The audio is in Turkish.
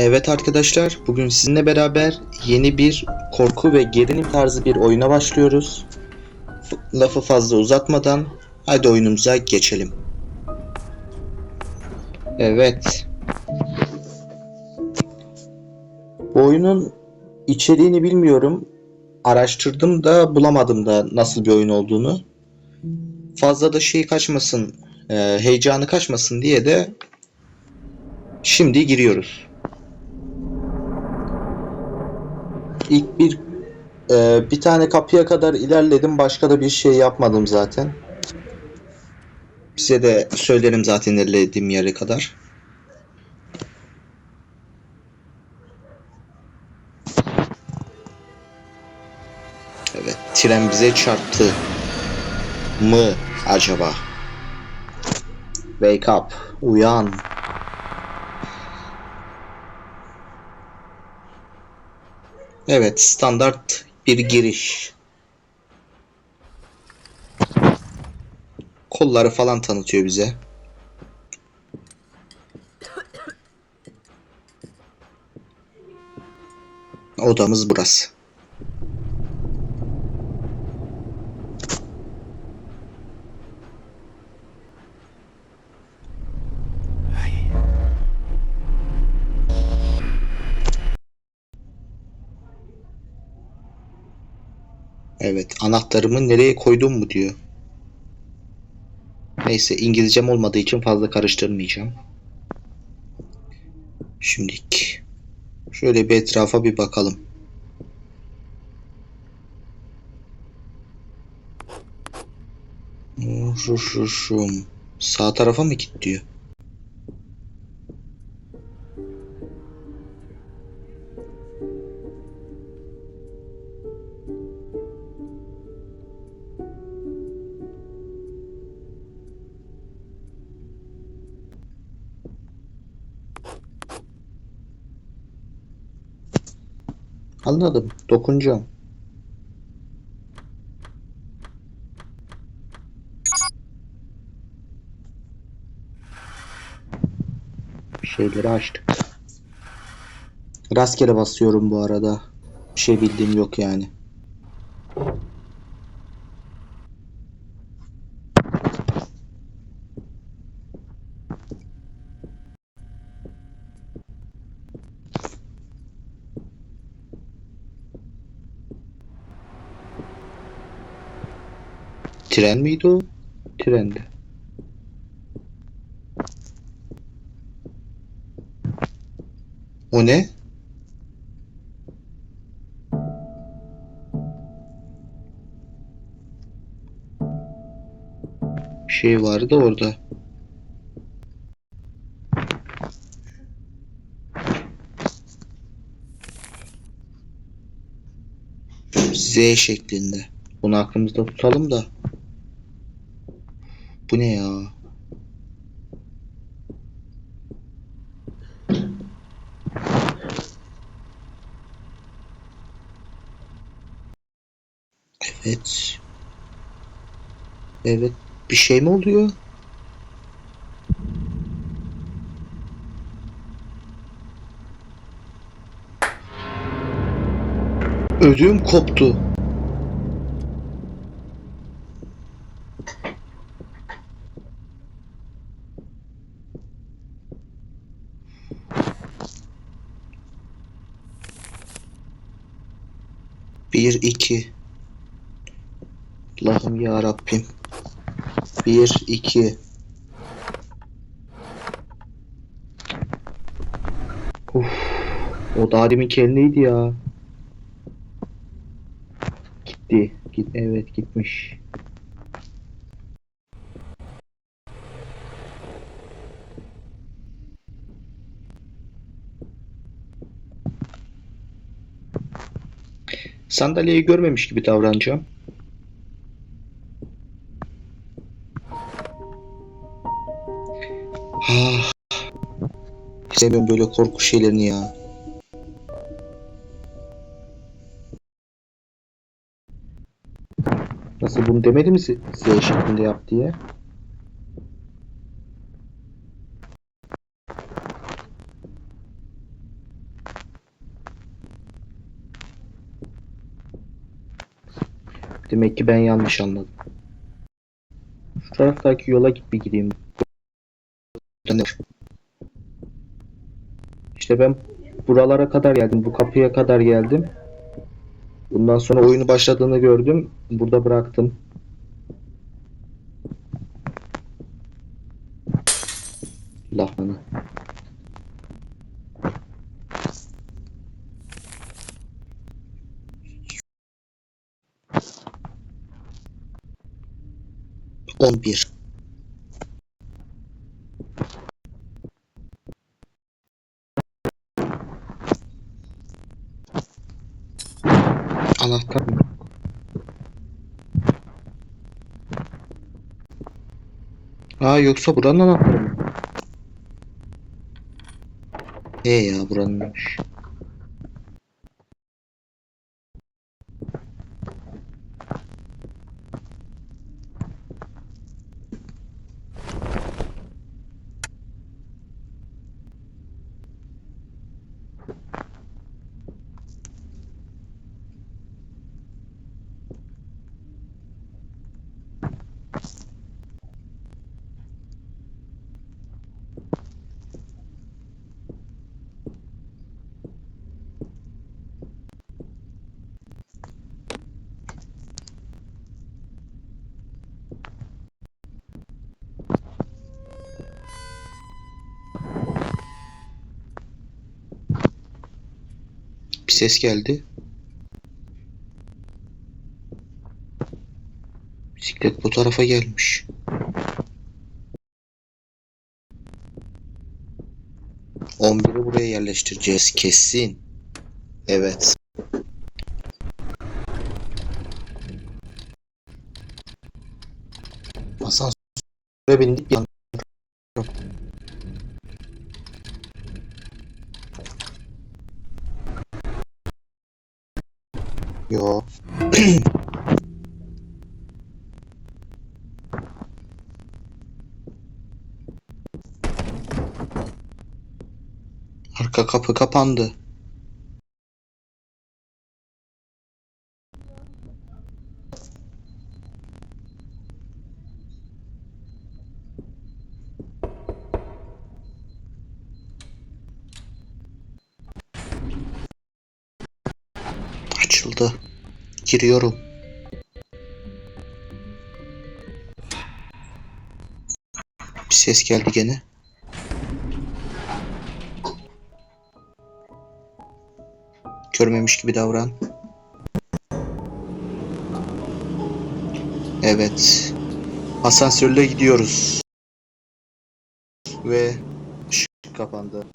Evet arkadaşlar, bugün sizinle beraber yeni bir korku ve gerilim tarzı bir oyuna başlıyoruz. F- Lafı fazla uzatmadan hadi oyunumuza geçelim. Evet. Bu oyunun içeriğini bilmiyorum. Araştırdım da bulamadım da nasıl bir oyun olduğunu. Fazla da şey kaçmasın, e, heyecanı kaçmasın diye de şimdi giriyoruz. İlk bir e, bir tane kapıya kadar ilerledim. Başka da bir şey yapmadım zaten. Size de söylerim zaten ilerlediğim yere kadar. Evet, tren bize çarptı mı acaba? Wake up, uyan. Evet, standart bir giriş. Kolları falan tanıtıyor bize. Odamız burası. Evet, anahtarımı nereye koydum mu diyor. Neyse, İngilizcem olmadığı için fazla karıştırmayacağım. Şimdilik şöyle bir etrafa bir bakalım. Ruşuşum. Sağ tarafa mı git diyor. Anladım. Dokunacağım. Şeyleri açtık. Rastgele basıyorum bu arada. Bir şey bildiğim yok yani. Tren miydi o? Trendi. O ne? Bir şey vardı orada. Z şeklinde. Bunu aklımızda tutalım da. Bu ne ya? Evet. Evet. Bir şey mi oluyor? Ödüm koptu. Bir, iki. Allah'ım ya Rabbim. Bir, iki. Uf. O da demin kendiydi ya. Gitti. Git evet gitmiş. Sandalyeyi görmemiş gibi davranacağım. Ah. Sevmiyorum böyle korku şeylerini ya. Nasıl bunu demedi mi Z şeklinde yap diye? Demek ki ben yanlış anladım. Şu taraftaki yola git bir gideyim. İşte ben buralara kadar geldim. Bu kapıya kadar geldim. Bundan sonra oyunu başladığını gördüm. Burada bıraktım. Lafını. On bir. Anahtar mı? Aa yoksa buranın anahtarı mı? E ya buranınmış. Ses geldi. Bisiklet bu tarafa gelmiş. On biri buraya yerleştireceğiz kesin. Evet. Asansöre bindik yan. Yo. Arka kapı kapandı. Açıldı. Giriyorum. Bir ses geldi gene. Görmemiş gibi davran. Evet. Asansörle gidiyoruz. Ve ışık kapandı.